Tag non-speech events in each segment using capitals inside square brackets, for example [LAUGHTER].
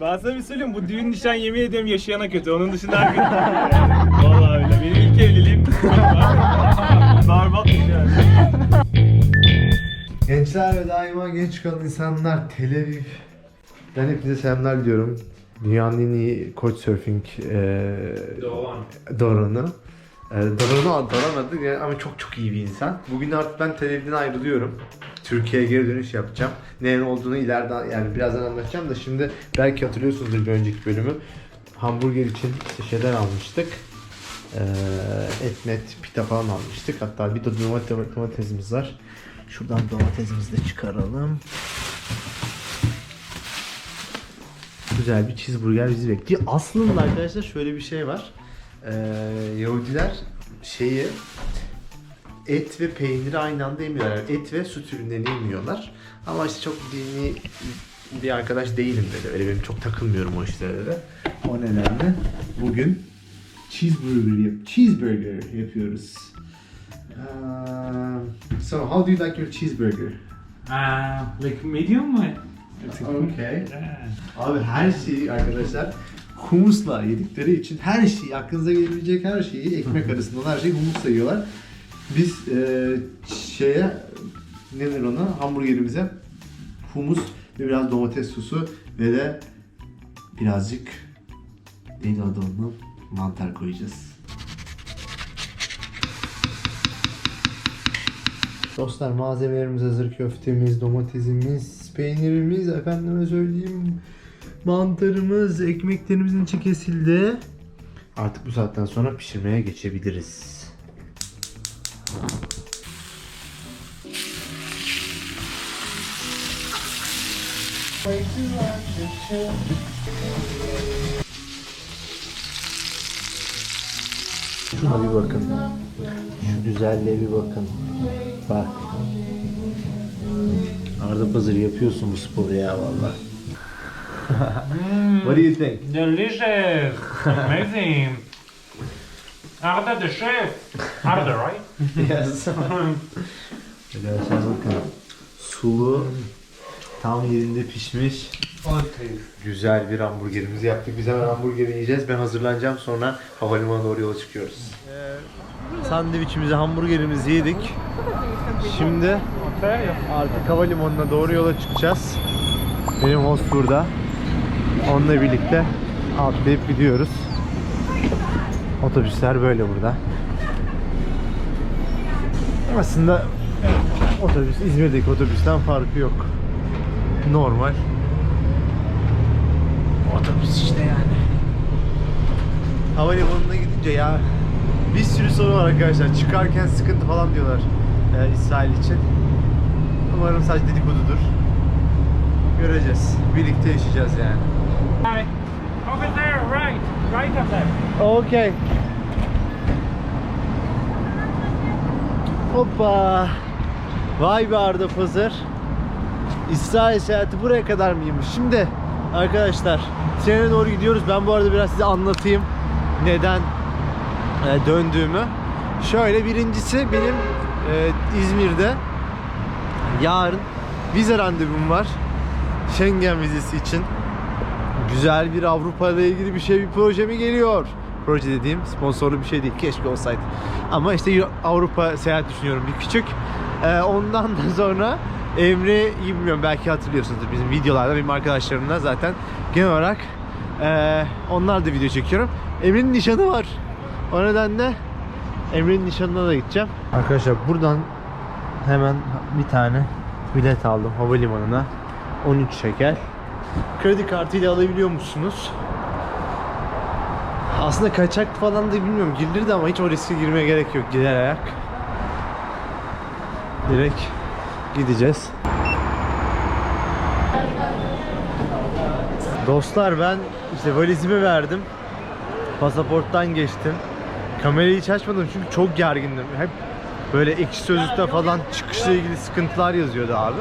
Ben sana bir söyleyeyim bu düğün nişan yemin ediyorum yaşayana kötü. Onun dışında her gün. [LAUGHS] Vallahi öyle. Benim ilk evliliğim. [LAUGHS] Berbat yani. Gençler ve daima genç kalan insanlar Tel Aviv. Ben hepinize selamlar diyorum. Dünyanın en iyi Couchsurfing e, Doğan. Doran'ı. E, Doran'ı Doran yani ama çok çok iyi bir insan. Bugün artık ben Tel Aviv'den ayrılıyorum. Türkiye'ye geri dönüş yapacağım. Neyin olduğunu ileride yani birazdan anlatacağım da şimdi belki hatırlıyorsunuzdur bir önceki bölümü. Hamburger için işte şeyler almıştık. Ee, etmet, pita falan almıştık. Hatta bir de domates, domatesimiz var. Şuradan domatesimizi de çıkaralım. Güzel bir cheeseburger bizi bekliyor. Aslında arkadaşlar şöyle bir şey var. Ee, Yahudiler şeyi et ve peyniri aynı anda yemiyorlar. Yani et ve süt ürünlerini yemiyorlar. Ama işte çok dini bir arkadaş değilim dedi. Öyle benim çok takılmıyorum o işlere de. O nedenle bugün cheeseburger, yap cheeseburger yapıyoruz. Um, so how do you like your cheeseburger? Uh, like medium? good- Okay. Yeah. Abi her şeyi arkadaşlar humusla yedikleri için her şeyi aklınıza gelebilecek her şeyi ekmek arasında her şeyi humusla yiyorlar. Biz e, şeye ne denir ona hamburgerimize humus ve biraz domates sosu ve de birazcık neydi adı onun mantar koyacağız. Dostlar malzemelerimiz hazır. Köftemiz, domatesimiz, peynirimiz, efendime söyleyeyim mantarımız, ekmeklerimizin içi kesildi. Artık bu saatten sonra pişirmeye geçebiliriz. Şuna bir bakın. Şu güzelliğe bir bakın. Bak. Arda Pazır yapıyorsun bu sporu ya valla. What do you think? Delicious! Amazing! Arda the chef! Arda, right? [LAUGHS] Yes. Arkadaşlar bakın. Sulu tam yerinde pişmiş. Güzel bir hamburgerimizi yaptık. Biz hemen hamburgeri yiyeceğiz. Ben hazırlanacağım sonra havalimanına doğru yola çıkıyoruz. Sandviçimizi, hamburgerimizi yedik. Şimdi artık havalimanına doğru yola çıkacağız. Benim host burada. Onunla birlikte atlayıp gidiyoruz. Otobüsler böyle burada. Aslında otobüs İzmir'deki otobüsten farkı yok. Normal. Otobüs işte yani. Havalimanına gidince ya bir sürü soru var arkadaşlar. Çıkarken sıkıntı falan diyorlar e, İsrail için. Umarım sadece dedikodudur. Göreceğiz. Birlikte yaşayacağız yani. Over there, right! Right of left. Okay. Hoppa. Vay be Arda Pazar. İsrail seyahati buraya kadar mıymış? Şimdi arkadaşlar trene doğru gidiyoruz. Ben bu arada biraz size anlatayım neden e, döndüğümü. Şöyle birincisi benim e, İzmir'de yarın vize randevum var. Schengen vizesi için güzel bir Avrupa ile ilgili bir şey bir proje mi geliyor? Proje dediğim sponsorlu bir şey değil. Keşke olsaydı. Ama işte Avrupa seyahat düşünüyorum bir küçük. Ee, ondan da sonra Emre bilmiyorum belki hatırlıyorsunuzdur bizim videolarda benim arkadaşlarımla zaten genel olarak ee, onlar da video çekiyorum. Emre'nin nişanı var. O nedenle Emre'nin nişanına da gideceğim. Arkadaşlar buradan hemen bir tane bilet aldım havalimanına. 13 şekel kredi kartıyla alabiliyor musunuz? Aslında kaçak falan da bilmiyorum girilirdi ama hiç o riske girmeye gerek yok gider ayak. Direkt gideceğiz. Dostlar ben işte valizimi verdim. Pasaporttan geçtim. Kamerayı hiç açmadım çünkü çok gergindim. Hep böyle ekşi sözlükte falan çıkışla ilgili sıkıntılar yazıyordu abi.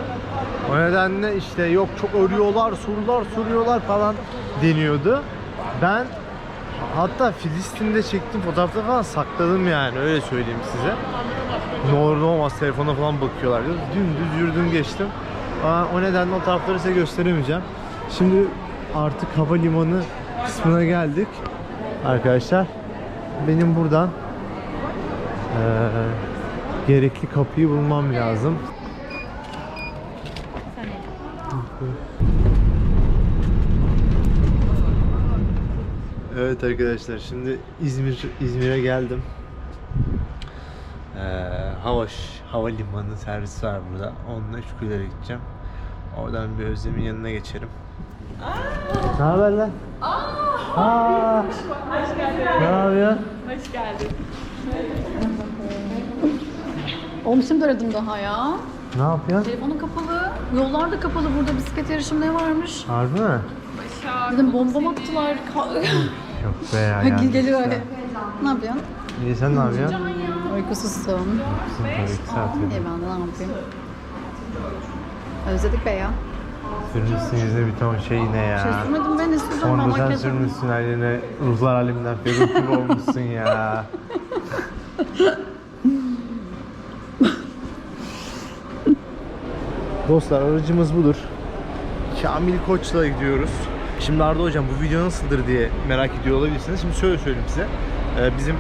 O nedenle işte yok çok arıyorlar, sorular soruyorlar falan deniyordu. Ben hatta Filistin'de çektiğim fotoğrafları falan sakladım yani öyle söyleyeyim size. Ne olur ne olmaz telefona falan bakıyorlar diyor. Dümdüz yürüdüm geçtim. Aa, o nedenle o tarafları size gösteremeyeceğim. Şimdi artık havalimanı kısmına geldik. Arkadaşlar benim buradan eee, gerekli kapıyı bulmam lazım. Evet arkadaşlar şimdi İzmir İzmir'e geldim. Ee, Havaş Havalimanı servisi var burada. Onunla Üsküdar'a gideceğim. Oradan bir Özlem'in yanına geçerim. Ne haber lan? Aa! Ne yapıyorsun? Hoş geldin. Oğlum şimdi aradım daha ya. Ne yapıyorsun? Telefonun kapalı. Yollar da kapalı. Burada bisiklet yarışı ne varmış? Harbi mi? Dedim bomba mı attılar? [LAUGHS] Yok be ya. Gel yanlış geliyor. ya. Ne yapıyorsun? İyi sen ne yapıyorsun? Uykusuzsun. Tabii ki saat İyi ben de ne yapayım? Özledik be ya. Sürmüşsün yüzüne bir ton şey yine ya. Şey sürmedim ben ne ben Sonra sen makyaj sürmüşsün her yerine ruhlar alemden Ferruh gibi olmuşsun ya. Dostlar aracımız budur. Kamil Koç'la gidiyoruz. Şimdi Arda hocam bu video nasıldır diye merak ediyor olabilirsiniz. Şimdi şöyle söyleyeyim size. Ee, bizim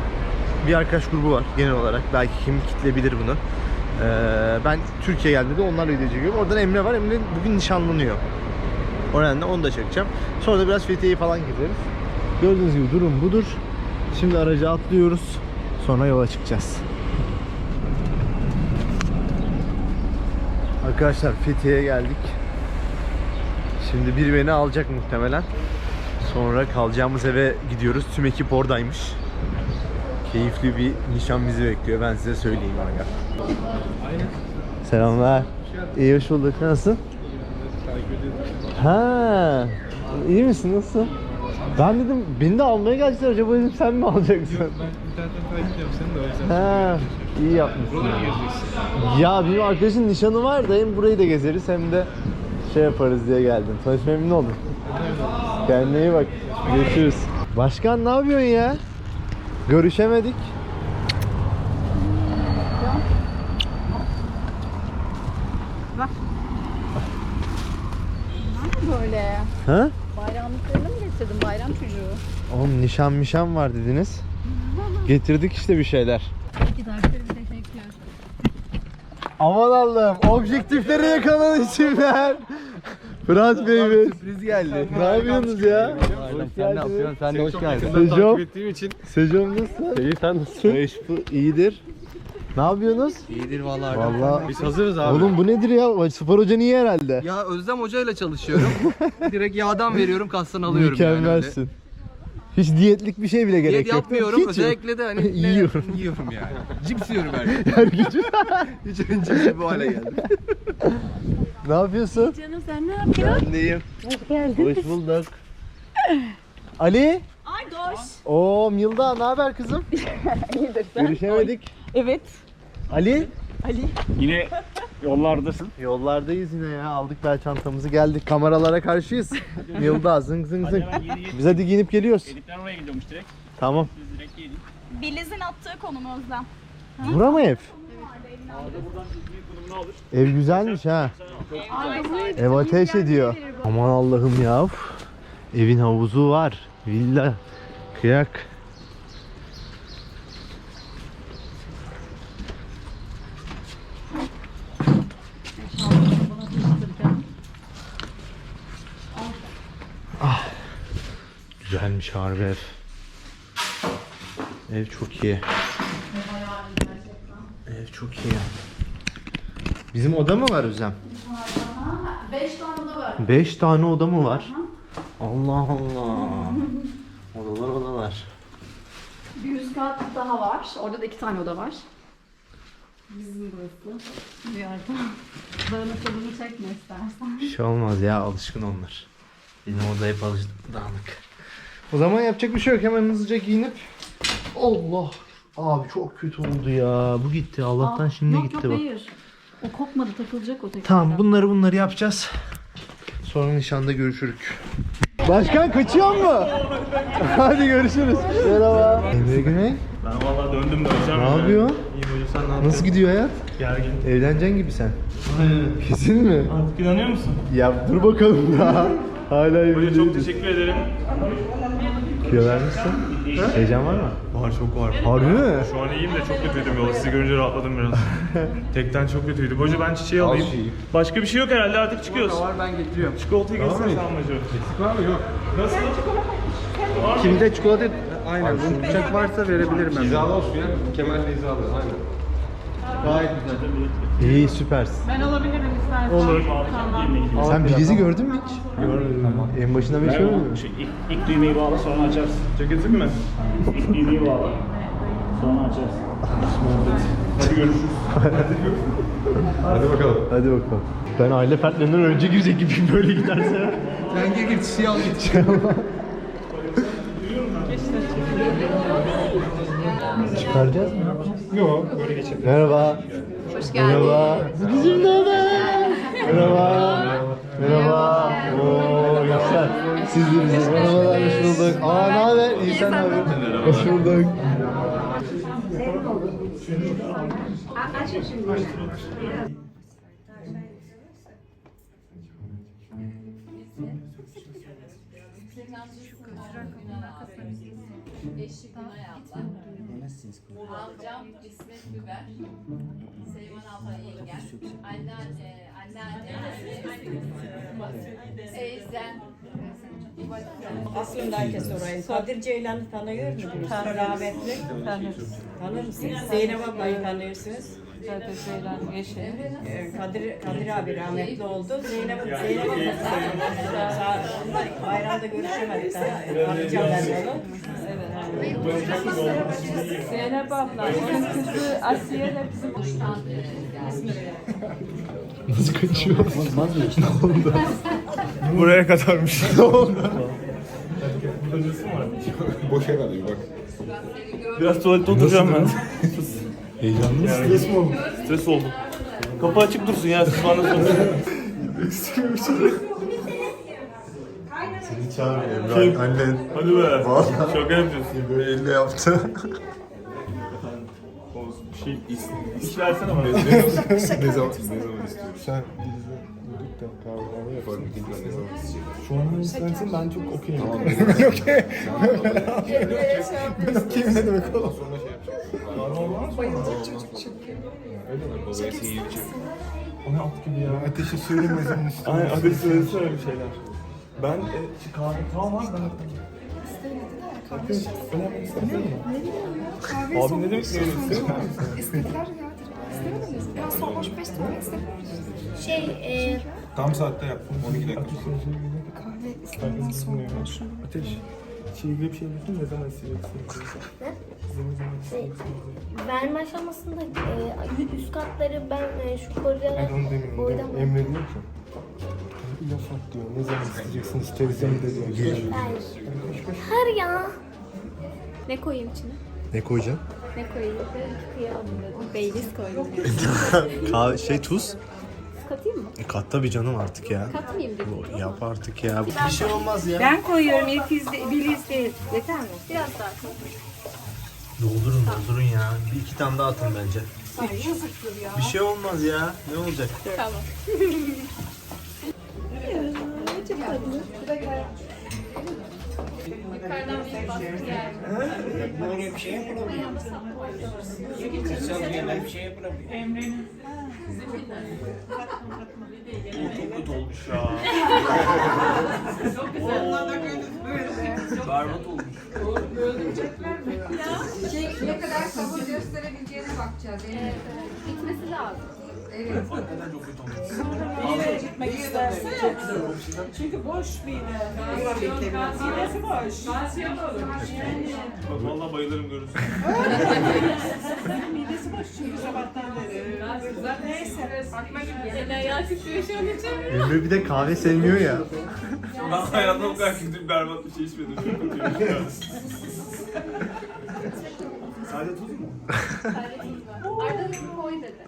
bir arkadaş grubu var genel olarak. Belki kim kitlebilir bunu. Ee, ben Türkiye geldiğimde onlarla video çekiyorum. Oradan Emre var. Emre bugün nişanlanıyor. O nedenle onu da çekeceğim. Sonra da biraz Fethiye'yi falan gezeriz. Gördüğünüz gibi durum budur. Şimdi araca atlıyoruz. Sonra yola çıkacağız. Arkadaşlar Fethiye'ye geldik. Şimdi bir beni alacak muhtemelen. Sonra kalacağımız eve gidiyoruz. Tüm ekip oradaymış. Keyifli bir nişan bizi bekliyor. Ben size söyleyeyim aga. Selamlar. İyi hoş bulduk. Nasılsın? Ha, iyi misin? Nasıl? Ben dedim beni de almaya geldiler acaba dedim sen mi alacaksın? Ben internetten takip ediyorum seni de o yüzden. Ha, iyi yapmışsın. Buraları gezeceksin. Ya benim arkadaşın nişanı var da hem burayı da gezeriz hem de şey yaparız diye geldim. Tanışmaya memnun oldum. Kendine iyi bak. Görüşürüz. Başkan ne yapıyorsun ya? Görüşemedik. Böyle. Ha? Bayramlıklarını mı getirdin? Bayram çocuğu. Oğlum nişan mişan var dediniz. Getirdik işte bir şeyler. İki bir teşekkürler. Aman Allah'ım objektifleri yakalan isimler. Fırat Bey mi? Sürpriz geldi. Ne yapıyorsunuz ya? Sen ne yapıyorsun? Sen de hoş geldin. Sejom. İçin Sejom nasılsın? İyi sen nasılsın? iyidir. Ne yapıyorsunuz? İyidir vallahi. Vallahi. Biz hazırız abi. Oğlum bu nedir ya? Spor hoca niye herhalde? Ya Özlem Hoca ile çalışıyorum. [LAUGHS] Direkt yağdan veriyorum, kastan alıyorum yani Mükemmelsin. Hiç diyetlik bir şey bile öyle. gerek Diyet yok. yapmıyorum. Hiç Özellikle de hani [LAUGHS] ne- Yiyorum. Yiyorum yani. Cips yiyorum her [LAUGHS] gün. Her gücü. Hiç önce bu hale geldim. Ne yapıyorsun? Canım sen ne yapıyorsun? Ben deyim. Hoş geldin. Hoş bulduk. Ali. Ay doş. Oo Milda ne haber kızım? [LAUGHS] İyidir sen. Görüşemedik. Evet. Ali. Ali. yine yollardasın. Yollardayız yine ya. Aldık bel çantamızı geldik. Kameralara karşıyız. Milda zıng zıng zıng. Biz hadi giyinip geliyoruz. editler oraya gidiyormuş direkt. Tamam. Biz direkt yedik. Biliz'in attığı konum Özlem. Bura mı ev? Buradan İzmir konumunu alır. Ev güzelmiş ha. Ev ateş ediyor. Aman Allah'ım ya. Evin havuzu var. Villa. Kıyak. Ah. Güzelmiş harbi ev. Ev çok iyi. Çok iyi. Bizim oda mı var Özlem? 5 tane de var. 5 tane oda mı var? Allah Allah. Odalar odalar. Bir üst kat daha var. Orada da iki tane oda var. Bizim burası. Bir yerde. Dağınık tadını çekme istersen. Bir şey olmaz ya alışkın onlar. Benim oda hep alıştık dağınık. O zaman yapacak bir şey yok hemen hızlıca giyinip. Allah. Abi çok kötü oldu ya. Bu gitti. Allah'tan Aa, şimdi yok, gitti yok, bak. hayır. O kopmadı takılacak o tekrar. Tamam bunları bunları yapacağız. Sonra nişanda görüşürük. Başkan kaçıyor mu? [LAUGHS] Hadi görüşürüz. Merhaba. Emre Güney. Ben valla döndüm döneceğim. Ne yapıyorsun? İyi hoca sen ne yapıyorsun? Nasıl gidiyor hayat? Gergin. Evleneceksin gibi sen. Kesin mi? Artık inanıyor musun? Ya dur bakalım ya. Hala Hoca yemin çok teşekkür ederim. Kilo vermişsin. Heyecan var mı? Var çok var. Harbi mi? Şu an iyiyim de çok kötüydüm yolda. Sizi görünce rahatladım biraz. [LAUGHS] Tekten çok kötüydü. Hoca ben çiçeği alayım. Başka bir şey yok herhalde artık çıkıyoruz. Var ben getiriyorum. Çikolatayı göster sen Hoca. Var mı? Yok. Nasıl? Mı? Kimde çikolata? Aynen. Bu bıçak varsa verebilirim ben. Hizalı olsun ya. Kemal'le hizalı. Aynen. Gayet güzel. İyi süpersin. Ben alabilirim istersen. Olur. Sen Biliz'i gördün mü hiç? Görmedim. En başından beri görmedin mi? Şey, ilk, ilk düğmeyi bağla sonra açarsın. Ceketim mi? İlk düğmeyi bağla. Sonra açarsın. Hadi görüşürüz. Hadi bakalım. Hadi bakalım. Ben aile fertlerinden önce girecek gibiyim böyle giderse. Sen gir çiçeği al git. [LAUGHS] Çıkaracağız mı? Yok. Böyle geçelim. Merhaba. Hoş geldin. Merhaba. Bizim haber? Merhaba. Merhaba. Oo gençler. Siz de biziz. Merhabalar. Hoş bulduk. Aa ne haber? İyi sen ne haber? Hoş bulduk. Amcam İsmet Güber, Seyman abla yengem, anneanne, anneanne, teyzem, Aslında herkes sorayım. Kadir Ceylan'ı tanıyor musunuz? Rahmetli. Tanır mısınız? Zeynep ablayı tanıyorsunuz. Kadir Ceylan Yeşil. Ee, Kadir, Kadir abi rahmetli oldu. Zeynep, Zeynep sağ, bayramda görüşemedik daha. Arayacağım ben onu. Zeynep abla. Onun kızı Asiye de bizim geldi. Nasıl kaçıyor? Buraya kadarmış. Boş yer alıyor bak. Biraz tuvalette oturacağım ben. [LAUGHS] Heyecanlı mısın? Stres mi oldum? Stres oldum. Kapı açık dursun ya siz bana sorun. Seni çağırıyor Emrah. Annen Hadi be. Şaka yapıyorsun. böyle elle yaptı. Bir şey [LAUGHS] iş versene bana. ne zaman, ne zaman istiyorsun? Sen bizle duyduk da kahve yaparım. Ne zaman isteyecek. Şu an istersen ben çok okeyim. Tamam. Okey. Okeyim ne demek [LAUGHS] oğlum? Sonra şey yapacağım. Bayılacak çocuk çünkü. Öyle mi? Babaya seni yiyecek. O ne at gibi ya. Ateşi söylemezim işte. Aynen adresi söylesene öyle bir şeyler. Ben e, kahve tamam var ben Önemli istersen mi? Abi ne demek istiyorsun? Şey, e, Tam saatte yaptım. 12 dakika. Ateş. Çiğ bir şey yapıyorsun ne zaman isteyeceksin? şey, verme aşamasında e, üst katları ben e, şu koridora Ben onu demiyorum. boydan Ben emrediyor ki. Laf at diyor. Ne zaman isteyeceksin? İstersen de diyor. Hayır. Hayır ya. Ne koyayım içine? Ne koyacaksın? Ne koyayım? Kıyalım dedim. Beyliz koydum. [LAUGHS] Kahve, şey tuz. Katayım mı? E, kat tabii canım artık ya. Katmayayım dedim. Yap artık ya. Bir şey olmaz ya. Ben koyuyorum. İkiz de, biliz değil. Yeter mi? Biraz daha koy. Doldurun doldurun ya. Bir iki tane daha atın bence. Bir şey olmaz ya. Ne olacak? Tamam. Çok olmuş ya. Berbat olmuş. Ne kadar sabır gösterebileceğine bakacağız. Gitmesi lazım. Hakikaten çok kötü olmuş. Gitmek istersen Çünkü boş bir Midesi boş. Bak vallahi bayılırım görürsün. Çünkü sabahtan beri. Neyse. Bakma gibi. Yine ayağı titriyor şu an için. Emre bir de kahve sevmiyor ya. Ben hayatımda bu kadar kötü bir berbat bir şey içmedim. Çok kötüymüş. Sadece tuz mu? Arda bir koy dedi.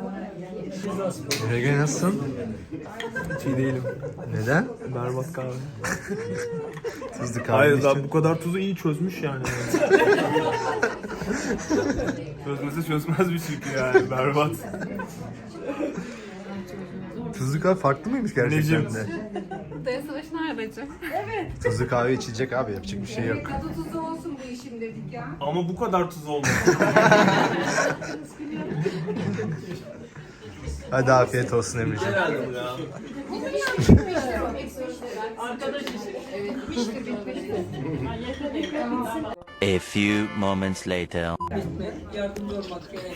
Ege nasılsın? Hiç iyi değilim. Neden? Berbat kahve. Tuzlu kahve Hayır lan bu kadar tuzu iyi çözmüş yani. [LAUGHS] Çözmesi çözmez bir çünkü yani berbat. Tuzlu kahve farklı mıymış gerçekten Necim. de? Dayı savaşına arabacı. Tuzlu kahve içilecek abi yapacak bir şey yok. Tadı tuzu olsun bu işin dedik ya. Ama bu kadar tuz olmaz. [LAUGHS] Hadi afiyet olsun Emre'ciğim. A few moments later. Yardımcı olmak gerekir.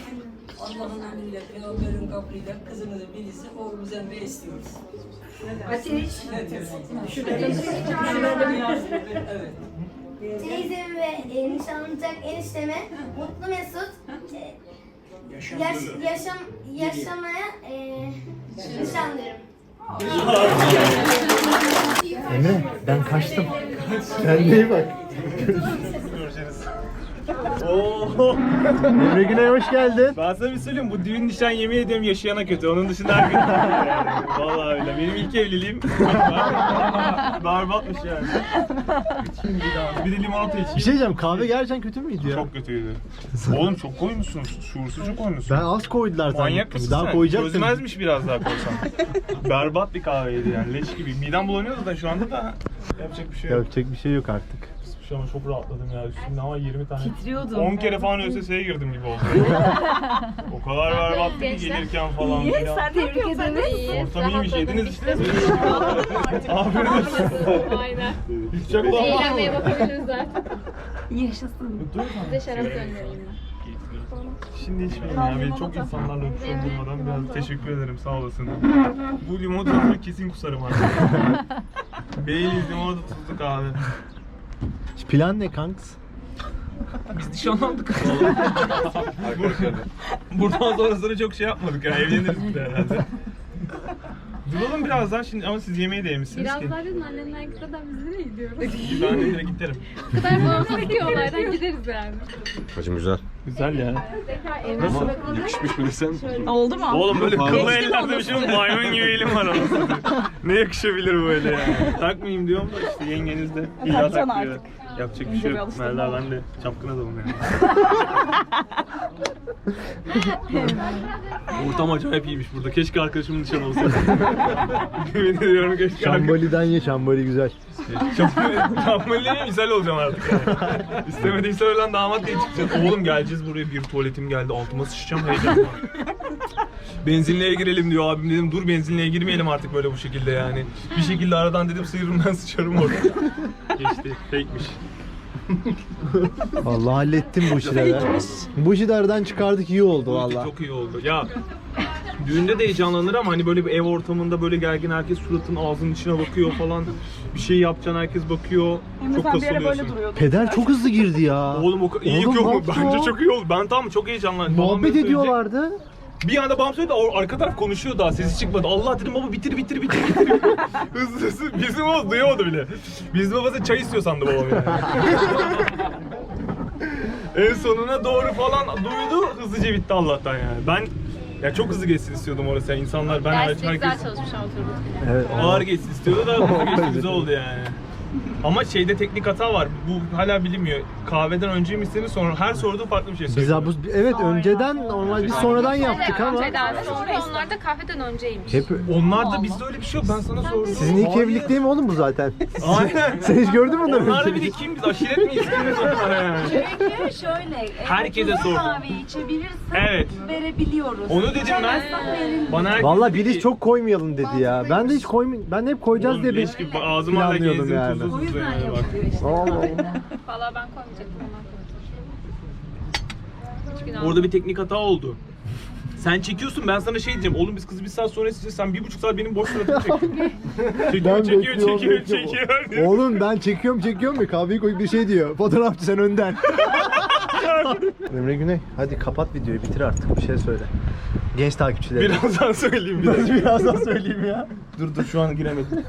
Allah'ın emriyle, peygamberin kabriyle kızınızın birisi oğlumuza emri istiyoruz. Ateş. Şurada bir yardım edin, Evet. Teyzemi ve nişanlanacak enişteme mutlu mesut e, yaş, yaşam, yaşamaya e, nişanlarım. Emre ben kaçtım. Kendine iyi bak. [LAUGHS] Oo. Emre Güney hoş geldin. Ben sana bir söyleyeyim bu düğün nişan yemin ediyorum yaşayana kötü. Onun dışında her gün yani. [LAUGHS] Vallahi öyle. Benim ilk evliliğim berbatmış yani. Bir, daha, bir de limonata Bir içeyim. şey diyeceğim kahve gerçekten kötü müydü ya? Çok kötüydü. [LAUGHS] Oğlum çok koymuşsunuz. Şuursuzca koymuşsunuz. Ben az koydular zaten. Manyak mısın Daha sen? koyacaktım. Çözmezmiş biraz daha koysan. Berbat bir kahveydi yani leş gibi. Midem bulanıyor zaten şu anda da. Yapacak bir şey yok. Yapacak bir şey yok artık. Şu an çok rahatladım ya. Üstümde ama 20 tane. Titriyordum. 10 kere falan ÖSS'ye girdim gibi oldu. o kadar berbattı ki gelirken falan. filan. Tebrik ederiz. Ortam iyiymiş yediniz işte. [LAUGHS] Aferin olsun. Aynen. Hiç çok olan var Eğlenmeye mı? bakabiliriz artık. Yaşasın. Size şarap göndereyim ben. Şimdi içmeyeyim ya. Beni çok insanlarla öpüşüyorum durmadan. Biraz teşekkür ederim sağ olasın. Bu limonata kesin kusarım artık. [LAUGHS] Beyliz limonata tuzlu kahve. Plan ne kanks? Biz nişanlandık. [LAUGHS] Buradan sonrasını çok şey yapmadık ya. Evleniriz bir de herhalde. Duralım biraz daha şimdi ama siz yemeği de yemişsiniz Biraz ki. daha dedin annemden gitmeden biz nereye gidiyoruz? Ben de direkt giderim. Ben bağımsız yollardan gideriz yani. Hacım güzel. Güzel ya. Ama yakışmış bir sen. Oldu mu? Oğlum böyle kıllı ellerde bir şey yok. Maymun gibi elim var anasını. ne yakışabilir böyle ya. Takmayayım diyorum da işte yengeniz de illa takmıyor. Yapacak bir şey yok. Melda ben de çapkın adamım yani. [LAUGHS] Ortam acayip iyiymiş burada. Keşke arkadaşımın nişan olsaydı. [LAUGHS] Yemin ediyorum keşke. Şambali'den ye şambali güzel. Şambaliye misal olacağım artık yani. [LAUGHS] İstemediyse öyle lan damat diye çıkacağız. Oğlum geleceğiz buraya bir tuvaletim geldi altıma sıçacağım heyecanla. Benzinliğe girelim diyor abim dedim dur benzinliğe girmeyelim artık böyle bu şekilde yani. Bir şekilde aradan dedim sıyırırım ben sıçarım orada. Geçti fake'miş. Vallahi hallettim bu işleri. Bu işi de aradan çıkardık iyi oldu vallahi. Çok iyi oldu. Ya düğünde de heyecanlanır ama hani böyle bir ev ortamında böyle gergin herkes suratın ağzının içine bakıyor falan. Bir şey yapacaksın herkes bakıyor. Çok kasılıyorsun. Peder çok hızlı girdi ya. Oğlum o iyi Oğlum oldu. bak Bence çok iyi oldu. Ben tamam çok heyecanlandım. Babam Muhabbet böyle söyleyecek. ediyorlardı. Bir anda babam söyledi arka taraf konuşuyor daha sesi çıkmadı. Allah dedim baba bitir bitir bitir bitir. [LAUGHS] hızlı hızlı. Bizim o duyamadı bile. Bizim babası çay istiyor sandı babam yani. [LAUGHS] en sonuna doğru falan duydu hızlıca bitti Allah'tan yani. Ben ya çok hızlı geçsin istiyordum orası yani insanlar ben hariç Derste güzel herkes çalışmış ama. Evet. ağır geçsin istiyordu da hızlı geçti güzel [LAUGHS] oldu yani. Ama şeyde teknik hata var. Bu hala bilinmiyor. Kahveden önce mi istenir sonra her sorduğu farklı bir şey Biz söylüyor. bu evet önceden normal biz sonradan yaptık ama Önceden sonra onlar da kahveden önceymiş. hep Onlar da bizde öyle bir şey yok. Ben sana sordum. sizin ilk Hayır. evlilik değil mi oğlum bu zaten? [LAUGHS] Aynen. [LAUGHS] Sen hiç gördün mü onları? Onlar da bir de kim biz? Aşiret miyiz? Kimiz onlar [LAUGHS] yani? Çünkü şöyle. Herkese sordum. Kahve içebilirsen Evet. verebiliyoruz. Onu dedim ben. Bana herkes Valla dedi Biliz ki, çok koymayalım dedi ya. Ben de hiç koymayayım. Ben de hep koyacağız Oğlum diye bir leş gibi ağzıma da planlıyordum gezdim yani. tuzlu tuzlu dönüyor bak. Valla ben koymayacaktım. Orada bir teknik hata oldu. Sen çekiyorsun ben sana şey diyeceğim. Oğlum biz kızı bir saat sonra isteyeceğiz. Sen bir buçuk saat benim boş suratımı [LAUGHS] çekiyorsun. çekiyor, Ben çekiyor, bekliyorum, çekiyor, çekiyor. Oğlum ben çekiyorum çekiyorum ya kahveyi koyup bir şey diyor. Fotoğrafçı sen önden. [LAUGHS] Emre Güney hadi kapat videoyu bitir artık bir şey söyle. Genç takipçilerine. Birazdan söyleyeyim bir de. [LAUGHS] Birazdan söyleyeyim ya. Dur dur şu an giremedim.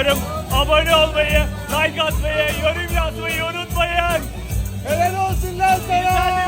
ediyorum. Abone olmayı, like atmayı, yorum yazmayı unutmayın. Helal olsun lan sana.